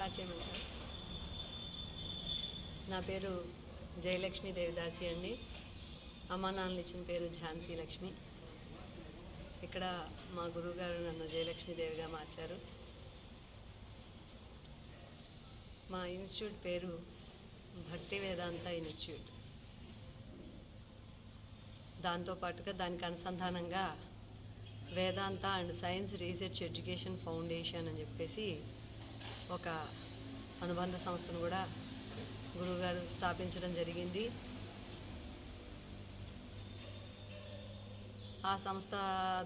Start చేయమంటారు నా పేరు జయలక్ష్మి దేవిదాసి అండి. అమ్మా నాన్నలు ఇచ్చిన పేరు ఝాన్సీ లక్ష్మి. ఇక్కడ మా గురువుగారు నన్ను జయలక్ష్మి దేవిగా మార్చారు. మా ఇన్స్టిట్యూట్ పేరు భక్తి వేదాంత ఇన్స్టిట్యూట్. దాంతో పాటుగా దానికి అనుసంధానంగా Vedanta and science research education foundation అని చెప్పేసి ఒక అనుబంధ సంస్థను కూడా గురువుగారు స్థాపించడం జరిగింది. ఆ సంస్థ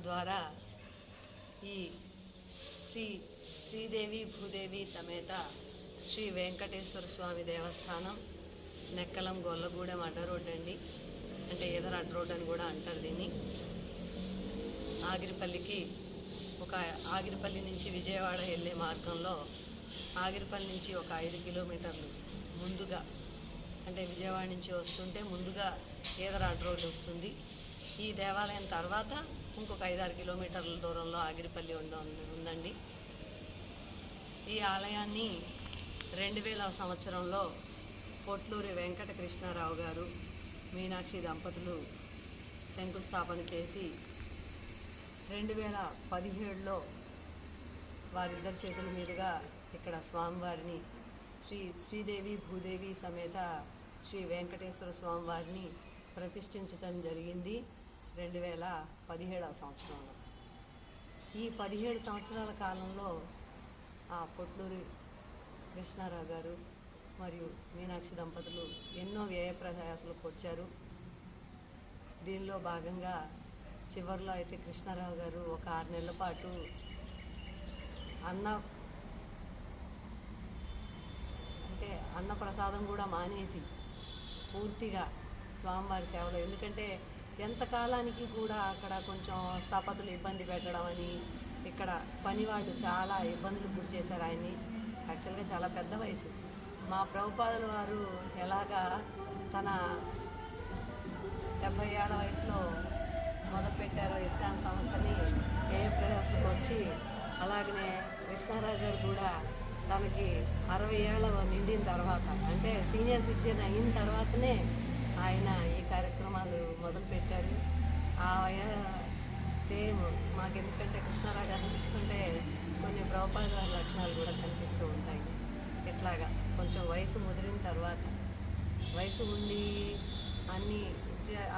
ద్వారా ఈ శ్రీ శ్రీదేవి భూదేవి సమేత శ్రీ వెంకటేశ్వర స్వామి దేవస్థానం నెక్కలం గొల్లగూడెం అడ్డ రోడ్ అండి. అంటే ఎదర అడ్డ రోడ్ అని కూడా అంటారు దీన్ని. ఆగిరిపల్లికి ఒక ఆగిరిపల్లి నుంచి విజయవాడ వెళ్ళే మార్గంలో ఆగిరిపల్లి నుంచి ఒక ఐదు కిలోమీటర్లు ముందుగా అంటే విజయవాడ నుంచి వస్తుంటే ముందుగా ఏదరాడ్ రోడ్డు వస్తుంది. ఈ దేవాలయం తర్వాత ఇంకొక ఐదారు కిలోమీటర్ల దూరంలో ఆగిరిపల్లి ఉందండి. ఈ ఆలయాన్ని రెండు వేల సంవత్సరంలో పొట్లూరి వెంకట కృష్ణారావు గారు మీనాక్షి దంపతులు శంకుస్థాపన చేసి రెండు వేల పదిహేడులో వారిద్దరి చేతుల మీదుగా ఇక్కడ స్వామివారిని శ్రీ శ్రీదేవి భూదేవి సమేత శ్రీ వెంకటేశ్వర స్వామివారిని ప్రతిష్ఠించటం జరిగింది రెండు వేల పదిహేడవ సంవత్సరంలో. ఈ పదిహేడు సంవత్సరాల కాలంలో ఆ పొట్లూరి కృష్ణారావు గారు మరియు మీనాక్షి దంపతులు ఎన్నో వ్యయ ప్రయాసాలకు వచ్చారు. దీనిలో భాగంగా చివరిలో అయితే కృష్ణారావు గారు ఒక ఆరు నెలల పాటు అన్న అంటే అన్న ప్రసాదం కూడా మానేసి పూర్తిగా స్వామివారి సేవలో. ఎందుకంటే ఎంతకాలానికి కూడా అక్కడ కొంచెం స్థాపతులు ఇబ్బంది పెట్టడం అని ఇక్కడ పనివాళ్ళు చాలా ఇబ్బందులు గురి చేశారు ఆయన్ని. యాక్చువల్గా చాలా పెద్ద వయసు. మా ప్రభుపాదుల వారు ఎలాగా తన డెబ్బై ఏళ్ళ వయసులో మొదలుపెట్టారో ఇస్కాన్ సంస్థని ఏ వచ్చి అలాగనే కృష్ణారావు గారు కూడా తనకి అరవై ఏళ్ళ నిండిన తర్వాత అంటే సీనియర్ సిటిజన్ అయిన తర్వాతనే ఆయన ఈ కార్యక్రమాలు మొదలుపెట్టారు. ఆ సేమ్ మాకు ఎందుకంటే కృష్ణారావు గారిని చూసుకుంటే కొన్ని ప్రభుపాద గారి లక్షణాలు కూడా కనిపిస్తూ ఉంటాయి. ఇట్లాగా కొంచెం వయసు ముదిరిన తర్వాత వయసు ఉండి అన్నీ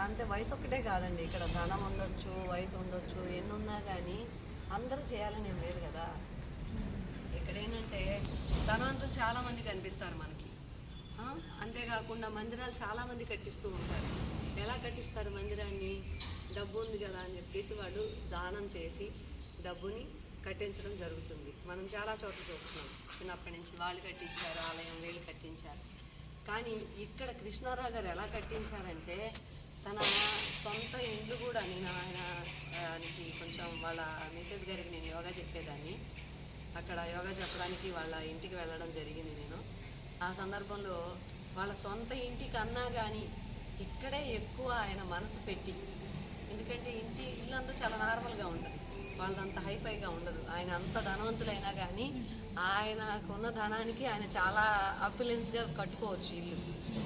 అంటే వయసు ఒక్కటే కాదండి. ఇక్కడ ధనం ఉండొచ్చు వయసు ఉండొచ్చు ఎన్ని ఉన్నా కానీ అందరూ చేయాలని ఏం లేదు కదా. ఇక్కడ ఏంటంటే ధనవంతులు చాలామంది కనిపిస్తారు మనకి. అంతేకాకుండా మందిరాలు చాలామంది కట్టిస్తూ ఉంటారు. ఎలా కట్టిస్తారు మందిరాన్ని? డబ్బు ఉంది కదా అని చెప్పేసి వాళ్ళు దానం చేసి డబ్బుని కట్టించడం జరుగుతుంది. మనం చాలా చోట్ల చూస్తున్నాం. చిన్నప్పటి నుంచి వాళ్ళు కట్టించారు ఆలయం వీళ్ళు కట్టించారు. కానీ ఇక్కడ కృష్ణారావు గారు ఎలా కట్టించారంటే తన సొంత ఇల్లు కూడా నేను ఆయన ఆయనకి కొంచెం వాళ్ళ మిస్సెస్ గారికి నేను యోగా చెప్పేదాన్ని. అక్కడ యోగా చెప్పడానికి వాళ్ళ ఇంటికి వెళ్ళడం జరిగింది నేను. ఆ సందర్భంలో వాళ్ళ సొంత ఇంటికన్నా కానీ ఇక్కడే ఎక్కువ ఆయన మనసు పెట్టి ఎందుకంటే ఇంటి ఇల్లు అంతా చాలా నార్మల్గా ఉంటుంది. వాళ్ళదంత హైఫైగా ఉండదు. ఆయన అంత ధనవంతులైనా కానీ ఆయనకున్న ధనానికి ఆయన చాలా అపిలెన్స్గా కట్టుకోవచ్చు ఇల్లు.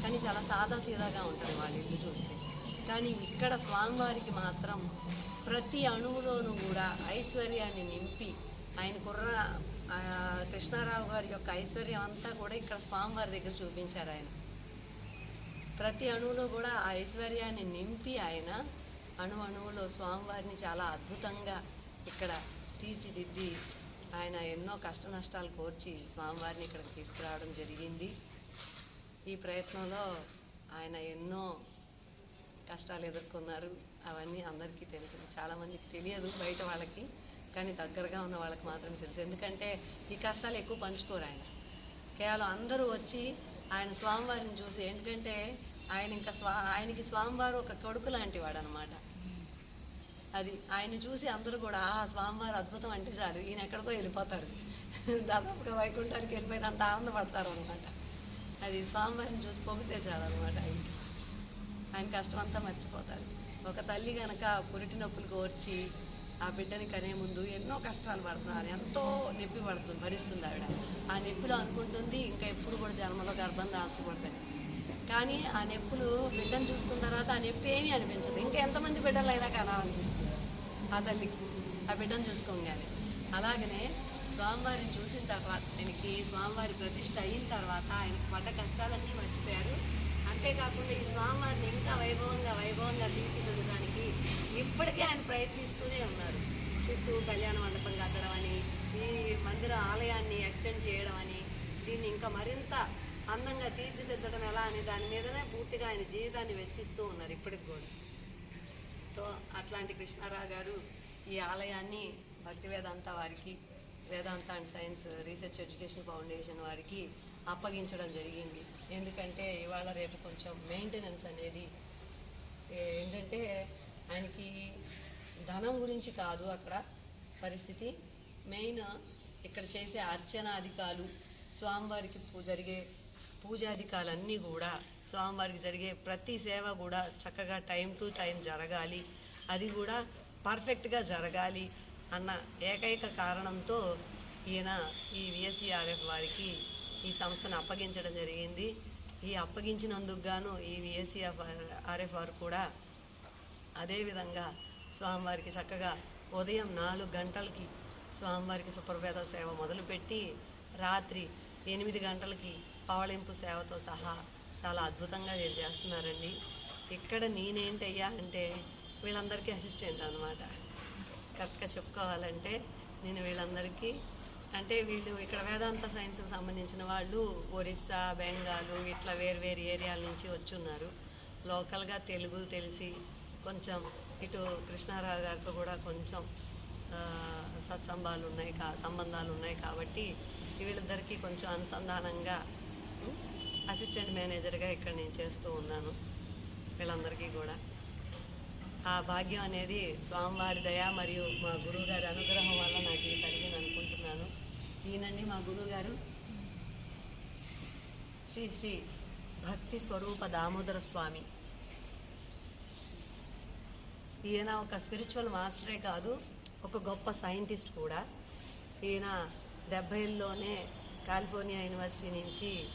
కానీ చాలా సాదా సీదాగా ఉంటుంది వాళ్ళ ఇల్లు చూస్తే. కానీ ఇక్కడ స్వామివారికి మాత్రం ప్రతి అణువులోనూ కూడా ఐశ్వర్యాన్ని నింపి ఆయన కుర్ర కృష్ణారావు గారి యొక్క ఐశ్వర్యం అంతా కూడా ఇక్కడ స్వామివారి దగ్గర చూపించారు ఆయన. ప్రతి అణువులో కూడా ఆ ఐశ్వర్యాన్ని నింపి ఆయన అణు అణువులో స్వామివారిని చాలా అద్భుతంగా ఇక్కడ తీర్చిదిద్ది ఆయన ఎన్నో కష్ట నష్టాలు కోర్చి స్వామివారిని ఇక్కడికి తీసుకురావడం జరిగింది. ఈ ప్రయత్నంలో ఆయన ఎన్నో కష్టాలు ఎదుర్కొన్నారు. అవన్నీ అందరికీ తెలుసు చాలామందికి తెలియదు బయట వాళ్ళకి కానీ దగ్గరగా ఉన్న వాళ్ళకి మాత్రం తెలుసు. ఎందుకంటే ఈ కష్టాలు ఎక్కువ పంచుకోరు ఆయన. కేవలం అందరూ వచ్చి ఆయన స్వామివారిని చూసి ఎందుకంటే ఆయన ఇంకా స్వా ఆయనకి స్వామివారు ఒక కొడుకు లాంటి వాడు అనమాట అది ఆయన చూసి అందరూ కూడా ఆ స్వామివారు అద్భుతం అంటే చాలు. ఈయన ఎక్కడికో వెళ్ళిపోతారు. దాదాపుగా వైకుంఠానికి వెళ్ళిపోయినంత ఆనందపడతారు అనమాట అది స్వామివారిని చూసి పొగితే చాలు అనమాట ఆయనకి. ఆయన కష్టం అంతా మర్చిపోతారు ఒక తల్లి కనుక పురిటి నొప్పులు కోర్చి ఆ బిడ్డని కనే ముందు ఎన్నో కష్టాలు పడుతున్నారు. ఎంతో నొప్పి పడుతుంది భరిస్తుంది ఆవిడ. ఆ నొప్పిలో అనుకుంటుంది ఇంకా ఎప్పుడు కూడా జన్మలో గర్భం దాల్చకూడదని. కానీ ఆ నొప్పులు బిడ్డను చూసుకున్న తర్వాత ఆ నొప్పి ఏమీ అనిపించదు. ఇంకా ఎంతమంది బిడ్డలు అయినా కనాలనిపిస్తుంది ఆ తల్లికి. ఆ బిడ్డను చూసుకోగానే. అలాగనే స్వామివారిని చూసిన తర్వాత ఆయనకి స్వామివారి ప్రతిష్ట అయిన తర్వాత ఆయనకి పడ్డ కష్టాలన్నీ మర్చిపోయారు. అంతేకాకుండా ఈ స్వామివారిని ఇంకా వైభవంగా వైభవంగా తీర్చిదిద్దడానికి ఇప్పటికే ఆయన ప్రయత్నిస్తూనే ఉన్నారు. చుట్టూ కళ్యాణ మండపం కట్టడం అని ఈ మందిర ఆలయాన్ని ఎక్స్టెండ్ చేయడం అని దీన్ని ఇంకా మరింత అందంగా తీర్చిదిద్దడం ఎలా అని దాని మీదనే పూర్తిగా ఆయన జీవితాన్ని వెచ్చిస్తూ ఉన్నారు ఇప్పటికి కూడా. సో అట్లాంటి కృష్ణారావు గారు ఈ ఆలయాన్ని భక్తి వేదాంత వారికి Vedanta and science research education foundation వారికి అప్పగించడం జరిగింది. ఎందుకంటే ఇవాళ రేపు కొంచెం మెయింటెనెన్స్ అనేది ఏంటంటే ఆయనకి ధనం గురించి కాదు అక్కడ పరిస్థితి. మెయిన్ ఇక్కడ చేసే అర్చనాధికాలు స్వామివారికి జరిగే పూజాధికాలన్నీ కూడా స్వామివారికి జరిగే ప్రతి సేవ కూడా చక్కగా టైం టు టైం జరగాలి. అది కూడా పర్ఫెక్ట్గా జరగాలి అన్న ఏకైక కారణంతో ఈయన ఈ విఎస్సిఆర్ఎఫ్ వారికి ఈ సంస్థను అప్పగించడం జరిగింది. ఈ అప్పగించినందుకు గాను ఈ విఎస్సిఎఫ్ ఆర్ఎఫ్ కూడా అదేవిధంగా స్వామివారికి చక్కగా ఉదయం నాలుగు గంటలకి స్వామివారికి సుప్రభేద సేవ మొదలుపెట్టి రాత్రి ఎనిమిది గంటలకి పవళింపు సేవతో సహా చాలా అద్భుతంగా వీళ్ళు చేస్తున్నారండి. ఇక్కడ నేనేంటయ్యా అంటే వీళ్ళందరికీ అసిస్టెంట్ అనమాట కరెక్ట్గా చెప్పుకోవాలంటే నేను వీళ్ళందరికీ అంటే వీళ్ళు ఇక్కడ వేదాంత సైన్స్కి సంబంధించిన వాళ్ళు ఒరిస్సా బెంగాల్ ఇట్లా వేరు వేరు ఏరియాల నుంచి వచ్చున్నారు. లోకల్గా తెలుగు తెలిసి కొంచెం ఇటు కృష్ణారావు గారితో కూడా కొంచెం సత్సంభాలు సత్సంబాలు ఉన్నాయి కా సంబంధాలు ఉన్నాయి కాబట్టి వీళ్ళిద్దరికీ కొంచెం అనుసంధానంగా అసిస్టెంట్ మేనేజర్గా ఇక్కడ నేను చేస్తూ ఉన్నాను. వీళ్ళందరికీ కూడా. ఆ భాగ్యం అనేది స్వామివారి దయ మరియు మా గురువుగారి అనుగ్రహం వల్ల నాకు ఇది కలిగింది అనుకుంటున్నాను. ఈయనండి మా గురువుగారు. శ్రీ శ్రీ భక్తి స్వరూప దామోదర స్వామి. ఈయన ఒక స్పిరిచువల్ మాస్టరే కాదు ఒక గొప్ప సైంటిస్ట్ కూడా. ఈయన డెబ్బైల్లోనే కాలిఫోర్నియా యూనివర్సిటీ నుంచి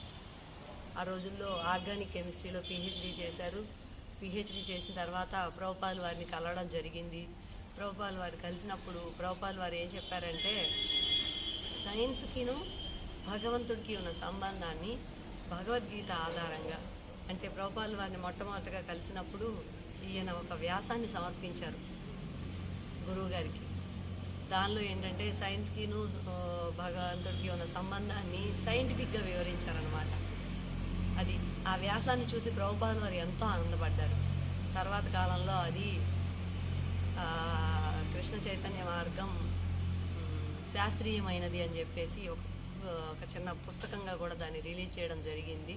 ఆ రోజుల్లో ఆర్గానిక్ కెమిస్ట్రీలో పిహెచ్డి చేశారు. పిహెచ్డి చేసిన తర్వాత ప్రభుపాల్ వారిని కలవడం జరిగింది. ప్రభుపాల్ వారు కలిసినప్పుడు ప్రభుపాల్ వారు ఏం చెప్పారంటే సైన్స్కిను భగవంతుడికి ఉన్న సంబంధాన్ని భగవద్గీత ఆధారంగా అంటే ప్రభుపాల్ వారిని మొట్టమొదటిగా కలిసినప్పుడు ఈయన ఒక వ్యాసాన్ని సమర్పించారు గురువు గారికి. దానిలో ఏంటంటే సైన్స్కిను భగవంతుడికి ఉన్న సంబంధాన్ని సైంటిఫిక్గా వివరించారనమాట అది ఆ వ్యాసాన్ని చూసి ప్రభుపాద వారు ఎంతో ఆనందపడ్డారు. తర్వాత కాలంలో అది కృష్ణ చైతన్య మార్గం శాస్త్రీయమైనది అని చెప్పేసి ఒక ఒక చిన్న పుస్తకంగా కూడా దాన్ని రిలీజ్ చేయడం జరిగింది.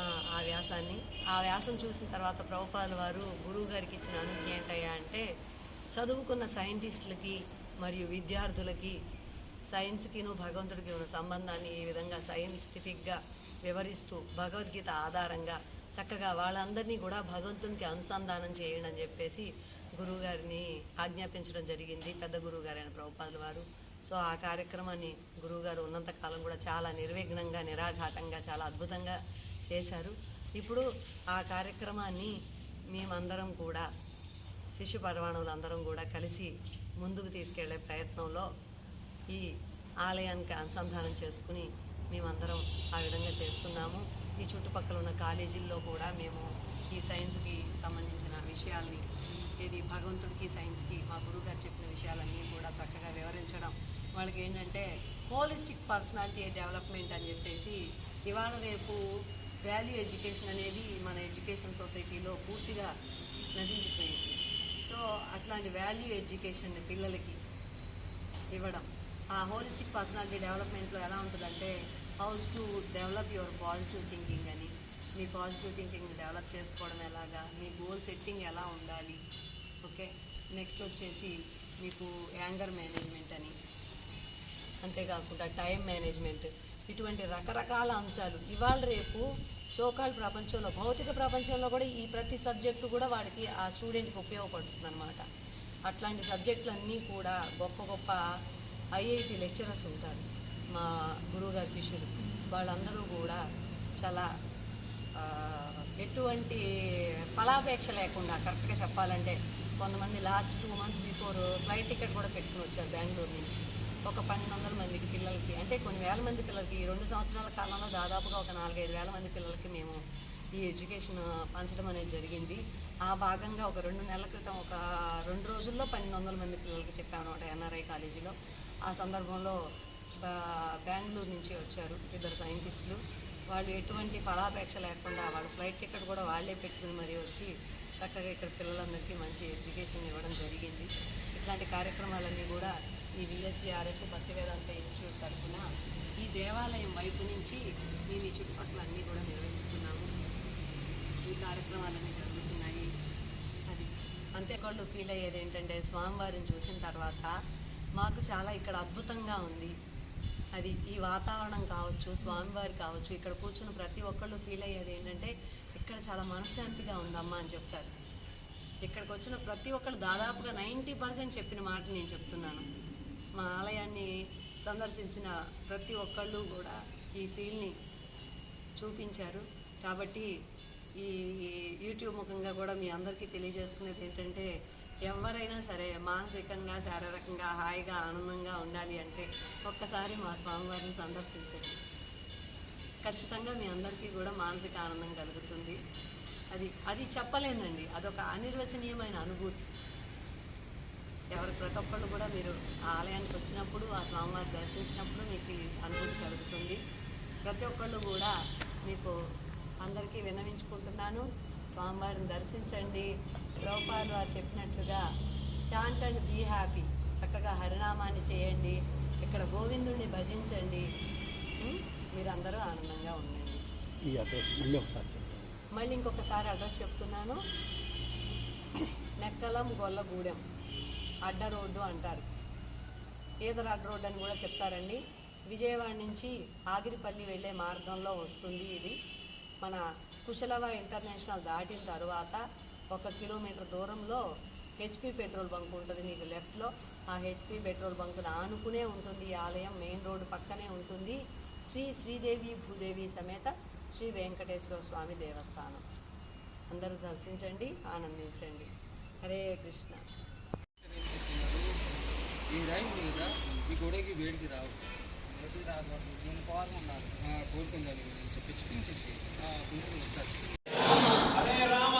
ఆ, ఆ వ్యాసాన్ని. ఆ వ్యాసం చూసిన తర్వాత ప్రభుపాద వారు గురువు గారికి ఇచ్చిన అనుజ్ఞ ఏంటయ్యా అంటే చదువుకున్న సైంటిస్టులకి మరియు విద్యార్థులకి సైన్స్కిను భగవంతుడికి ఉన్న సంబంధాన్ని ఈ విధంగా సైంటిఫిక్గా వివరిస్తూ భగవద్గీత ఆధారంగా చక్కగా వాళ్ళందరినీ కూడా భగవంతునికి అనుసంధానం చేయండి అని చెప్పేసి గురువుగారిని ఆజ్ఞాపించడం జరిగింది. పెద్ద గురువుగారైన ప్రభుపాదుల వారు. సో ఆ కార్యక్రమాన్ని గురువుగారు ఉన్నంత కాలం కూడా చాలా నిర్విఘ్నంగా నిరాఘాటంగా చాలా అద్భుతంగా చేశారు. ఇప్పుడు ఆ కార్యక్రమాన్ని మేమందరం కూడా శిశు పరమాణువులందరం కూడా కలిసి ముందుకు తీసుకెళ్ళే ప్రయత్నంలో ఈ ఆలయానికి అనుసంధానం చేసుకుని మేమందరం ఆ విధంగా చేస్తున్నాము. ఈ చుట్టుపక్కల ఉన్న కాలేజీల్లో కూడా మేము ఈ సైన్స్కి సంబంధించిన విషయాల్ని ఇది భగవంతుడికి సైన్స్కి మా గురువుగారు చెప్పిన విషయాలన్నీ కూడా చక్కగా వివరించడం. వాళ్ళకి ఏంటంటే హోలిస్టిక్ పర్సనాలిటీ డెవలప్మెంట్ అని చెప్పేసి ఇవాళ రేపు వాల్యూ ఎడ్యుకేషన్ అనేది మన ఎడ్యుకేషన్ సొసైటీలో పూర్తిగా నశించిపోయింది. సో అట్లాంటి వాల్యూ ఎడ్యుకేషన్ పిల్లలకి ఇవ్వడం. ఆ హోలిస్టిక్ పర్సనాలిటీ డెవలప్మెంట్లో ఎలా ఉంటుందంటే how's to develop your positive thinking అని. మీ పాజిటివ్ థింకింగ్ డెవలప్ చేసుకోవడం ఎలాగా? మీ గోల్ సెట్టింగ్ ఎలా ఉండాలి? ఓకే? నెక్స్ట్ వచ్చేసి మీకు యాంగర్ మేనేజ్మెంట్ అని. అంతేకాకుండా టైం మేనేజ్మెంట్. ఇటువంటి రకరకాల అంశాలు. ఇవాళ రేపు సోకాల్ ప్రపంచంలో భౌతిక ప్రపంచంలో కూడా ఈ ప్రతి సబ్జెక్టు కూడా వాడికి ఆ స్టూడెంట్కి ఉపయోగపడుతుంది అనమాట అట్లాంటి సబ్జెక్టులన్నీ కూడా గొప్ప గొప్ప ఐఐటి లెక్చరర్స్ ఉంటారు. మా గురువుగారి శిష్యులు. వాళ్ళందరూ కూడా చాలా ఎటువంటి ఫలాపేక్ష లేకుండా కరెక్ట్గా చెప్పాలంటే కొంతమంది last two months before flight ticket కూడా పెట్టుకుని వచ్చారు బెంగళూరు నుంచి. ఒక పన్నెండు వందల మందికి పిల్లలకి అంటే కొన్ని వేల మంది పిల్లలకి ఈ రెండు సంవత్సరాల కాలంలో దాదాపుగా ఒక నాలుగైదు వేల మంది పిల్లలకి మేము ఈ ఎడ్యుకేషన్ పంచడం అనేది జరిగింది. ఆ భాగంగా ఒక రెండు నెలల క్రితం ఒక రెండు రోజుల్లో పన్నెండు వందల మంది పిల్లలకి చెప్పాను అనమాట ఎన్ఆర్ఐ కాలేజీలో. ఆ సందర్భంలో బెంగళూరు నుంచి వచ్చారు ఇద్దరు సైంటిస్టులు. వాళ్ళు ఎటువంటి ఫలాపేక్ష లేకుండా వాళ్ళ ఫ్లైట్ టికెట్ కూడా వాళ్ళే పెట్టుకుని మరీ వచ్చి చక్కగా ఇక్కడ పిల్లలందరికీ మంచి ఎడ్యుకేషన్ ఇవ్వడం జరిగింది. ఇట్లాంటి కార్యక్రమాలన్నీ కూడా ఈ విఎస్సిఆర్ఎఫ్ భక్తివేదాంత ఇన్స్టిట్యూట్ తరఫున ఈ దేవాలయం వైపు నుంచి మేము ఈ చుట్టుపక్కల అన్నీ కూడా నిర్వహిస్తున్నాము. ఈ కార్యక్రమాలన్నీ జరుగుతున్నాయి. అది అంతేకాళ్ళు ఫీల్ అయ్యేది ఏంటంటే స్వామివారిని చూసిన తర్వాత మాకు చాలా ఇక్కడ అద్భుతంగా ఉంది. అది ఈ వాతావరణం కావచ్చు స్వామివారి కావచ్చు ఇక్కడ కూర్చున్న ప్రతి ఒక్కళ్ళు ఫీల్ అయ్యేది ఏంటంటే ఇక్కడ చాలా మనశ్శాంతిగా ఉందమ్మా అని చెప్తారు. ఇక్కడికి వచ్చిన ప్రతి ఒక్కళ్ళు దాదాపుగా నైంటీ పర్సెంట్ చెప్పిన మాట నేను చెప్తున్నాను. మా ఆలయాన్ని సందర్శించిన ప్రతి ఒక్కళ్ళు కూడా ఈ ఫీల్ని చూపించారు. కాబట్టి ఈ యూట్యూబ్ ముఖంగా కూడా మీ అందరికీ తెలియజేసుకునేది ఏంటంటే ఎవరైనా సరే మానసికంగా శారీరకంగా హాయిగా ఆనందంగా ఉండాలి అంటే ఒక్కసారి మా స్వామివారిని సందర్శించండి. ఖచ్చితంగా మీ అందరికీ కూడా మానసిక ఆనందం కలుగుతుంది. అది అది చెప్పలేనండి. అదొక అనిర్వచనీయమైన అనుభూతి. ఎవరు ప్రతి ఒక్కళ్ళు కూడా మీరు ఆ ఆలయానికి వచ్చినప్పుడు ఆ స్వామివారి దర్శించినప్పుడు మీకు అనుభూతి కలుగుతుంది. ప్రతి ఒక్కళ్ళు కూడా మీకు అందరికీ విన్నవించుకుంటున్నాను. స్వామివారిని దర్శించండి. ప్రభుపాలు వారు చెప్పినట్లుగా చాంట్ అండ్ బీ హ్యాపీ. చక్కగా హరినామాన్ని చేయండి. ఇక్కడ గోవిందుడిని భజించండి? మీరందరూ ఆనందంగా ఉండండి. ఈ అడ్రస్ మళ్ళీ ఒకసారి మళ్ళీ ఇంకొకసారి అడ్రస్ చెప్తున్నాను. నెక్కలం గొల్లగూడెం. అడ్డ రోడ్డు అంటారు. ఈదర అడ్డ రోడ్డు అని కూడా చెప్తారండి. విజయవాడ నుంచి ఆగిరిపల్లి వెళ్ళే మార్గంలో వస్తుంది ఇది. మన కుశలవ ఇంటర్నేషనల్ దాటిన తర్వాత ఒక కిలోమీటర్ దూరంలో హెచ్పి పెట్రోల్ బంక్ ఉంటుంది మీకు లెఫ్ట్లో ఆ హెచ్పి పెట్రోల్ బంక్ ఆనుకునే ఉంటుంది ఈ ఆలయం మెయిన్ రోడ్డు పక్కనే ఉంటుంది. శ్రీ శ్రీదేవి భూదేవి సమేత శ్రీ వెంకటేశ్వర స్వామి దేవస్థానం. అందరూ దర్శించండి ఆనందించండి. హరే కృష్ణ. ఈ రైలు మీద ఈ గొడవకి వేడికి రావు దీని పవర్ ఉండాలి. ఆ, కోరుకుందని చెప్పి చూపించేసి హరే రామ